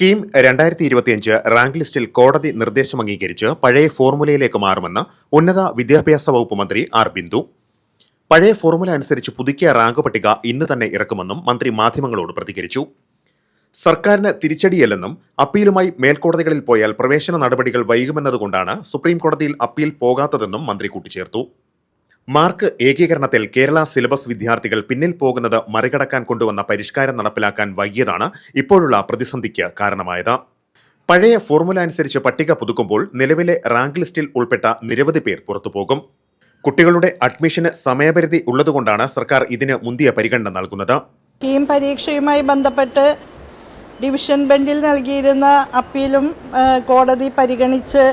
Scheme രണ്ടായിരത്തി ഇരുപത്തിയഞ്ച് rank ലിസ്റ്റിൽ കോടതി നിർദ്ദേശം അംഗീകരിച്ച് പഴയ ഫോർമുലയിലേക്ക് മാറുമെന്ന് ഉന്നത വിദ്യാഭ്യാസ വകുപ്പ് മന്ത്രി ആർ ബിന്ദു. പഴയ ഫോർമുല അനുസരിച്ച് പുതുക്കിയ റാങ്ക് പട്ടിക ഇന്ന് തന്നെ ഇറക്കുമെന്നും മന്ത്രി മാധ്യമങ്ങളോട് പ്രതികരിച്ചു. സർക്കാരിന് തിരിച്ചടിയല്ലെന്നും അപ്പീലുമായി മേൽക്കോടതികളിൽ പോയാൽ പ്രവേശന നടപടികൾ വൈകുമെന്നതുകൊണ്ടാണ് സുപ്രീം കോടതിയിൽ അപ്പീൽ പോകാത്തതെന്നും മന്ത്രി കൂട്ടിച്ചേർത്തു. മാർക്ക് ഏകീകരണത്തിൽ കേരള സിലബസ് വിദ്യാർത്ഥികൾ പിന്നിൽ പോകുന്നത് മറികടക്കാൻ കൊണ്ടുവന്ന പരിഷ്കാരം നടപ്പിലാക്കാൻ വൈകിയതാണ് ഇപ്പോഴുള്ള പ്രതിസന്ധിക്ക് കാരണമായത്. പഴയ ഫോർമുല അനുസരിച്ച് പട്ടിക പുതുക്കുമ്പോൾ നിലവിലെ റാങ്ക് ലിസ്റ്റിൽ ഉൾപ്പെട്ട നിരവധി പേർ പുറത്തുപോകും കുട്ടികളുടെ അഡ്മിഷന് സമയപരിധി ഉള്ളതുകൊണ്ടാണ് സർക്കാർ ഇതിന് മുന്തിയ പരിഗണന നൽകുന്നത്. കീം പരീക്ഷയുമായി ബന്ധപ്പെട്ട് ഡിവിഷൻ ബെഞ്ചിൽ നൽകിയിരുന്ന അപ്പീലും കോടതി പരിഗണിച്ച്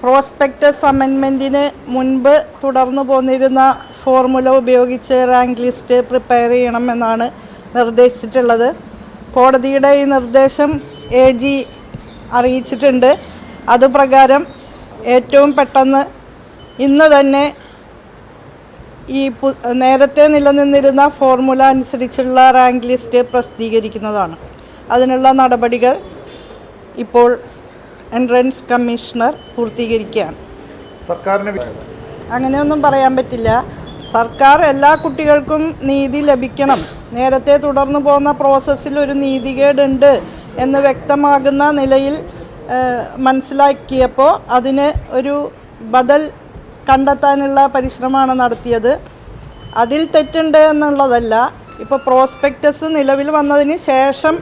പ്രോസ്പെക്ടസ് അമെൻമെന്റിന് മുൻപ് തുടർന്നു പോന്നിരുന്ന ഫോർമുല ഉപയോഗിച്ച് റാങ്ക് ലിസ്റ്റ് പ്രിപ്പയർ ചെയ്യണമെന്നാണ് നിർദ്ദേശിച്ചിട്ടുള്ളത്. കോടതിയുടെ ഈ നിർദ്ദേശം എ ജി അറിയിച്ചിട്ടുണ്ട്. അതുപ്രകാരം ഏറ്റവും പെട്ടെന്ന് ഇന്ന് തന്നെ ഈ നേരത്തെ നിലനിന്നിരുന്ന ഫോർമുല അനുസരിച്ചുള്ള റാങ്ക് ലിസ്റ്റ് പ്രസിദ്ധീകരിക്കുന്നതാണ്. അതിനുള്ള നടപടികൾ ഇപ്പോൾ എൻട്രൻസ് കമ്മീഷണർ പൂർത്തീകരിക്കുകയാണ്. സർക്കാരിന് അങ്ങനെയൊന്നും പറയാൻ പറ്റില്ല. സർക്കാർ എല്ലാ കുട്ടികൾക്കും നീതി ലഭിക്കണം. നേരത്തെ തുടർന്നു പോകുന്ന പ്രോസസ്സിൽ ഒരു നീതികേടുണ്ട് എന്ന് വ്യക്തമാകുന്ന നിലയിൽ മനസ്സിലാക്കിയപ്പോൾ അതിന് ഒരു ബദൽ കണ്ടെത്താനുള്ള പരിശ്രമമാണ് നടത്തിയത്. അതിൽ തെറ്റുണ്ട് എന്നുള്ളതല്ല. ഇപ്പോൾ പ്രോസ്പെക്ടസ് നിലവിൽ വന്നതിന് ശേഷം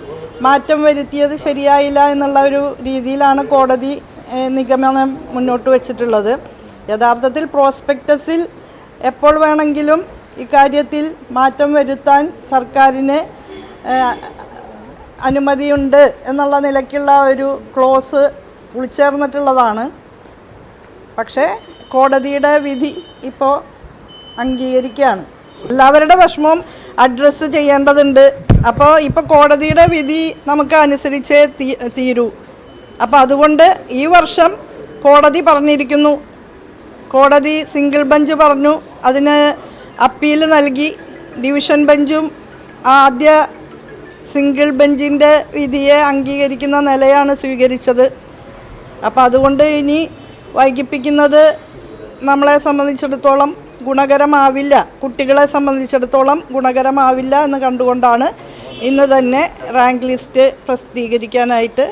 മാറ്റം വരുത്തിയത് ശരിയായില്ല എന്നുള്ള ഒരു രീതിയിലാണ് കോടതി നിഗമനം മുന്നോട്ട് വച്ചിട്ടുള്ളത്. യഥാർത്ഥത്തിൽ പ്രോസ്പെക്ടസിൽ എപ്പോൾ വേണമെങ്കിലും ഇക്കാര്യത്തിൽ മാറ്റം വരുത്താൻ സർക്കാരിന് അനുമതിയുണ്ട് എന്നുള്ള നിലയ്ക്കുള്ള ഒരു ക്ലോസ് ഉൾച്ചേർന്നിട്ടുള്ളതാണ്. പക്ഷേ കോടതിയുടെ വിധി ഇപ്പോൾ അംഗീകരിക്കുകയാണ്. എല്ലാവരുടെ വിഷമവും അഡ്രസ്സ് ചെയ്യേണ്ടതുണ്ട്. അപ്പോൾ ഇപ്പോൾ കോടതിയുടെ വിധി നമുക്ക് അനുസരിച്ച് തീരൂ. അപ്പോൾ അതുകൊണ്ട് ഈ വർഷം കോടതി പറഞ്ഞിരിക്കുന്നു. കോടതി സിംഗിൾ ബെഞ്ച് പറഞ്ഞു. അതിന് അപ്പീൽ നൽകി. ഡിവിഷൻ ബെഞ്ചും ആദ്യ സിംഗിൾ ബെഞ്ചിന്റെ വിധിയെ അംഗീകരിക്കുന്ന നിലയാണ് സ്വീകരിച്ചത്. അപ്പോൾ അതുകൊണ്ട് ഇനി വൈകിപ്പിക്കുന്നത് നമ്മളെ സംബന്ധിച്ചിടത്തോളം ഗുണകരമാവില്ല. കുട്ടികളെ സംബന്ധിച്ചിടത്തോളം ഗുണകരമാവില്ല എന്ന് കണ്ടുകൊണ്ടാണ് ഇന്ന് തന്നെ റാങ്ക് ലിസ്റ്റ് പ്രസിദ്ധീകരിക്കാനായിട്ട്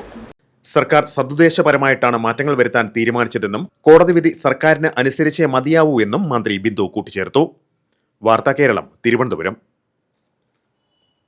സർക്കാർ സതുദ്ദേശപരമായിട്ടാണ് മാറ്റങ്ങൾ വരുത്താൻ തീരുമാനിച്ചതെന്നും കോടതി വിധി സർക്കാരിന് അനുസരിച്ചേ മതിയാവൂ എന്നും മന്ത്രി ബിന്ദു കൂട്ടിച്ചേർത്തു. വാർത്താ കേരളം തിരുവനന്തപുരം.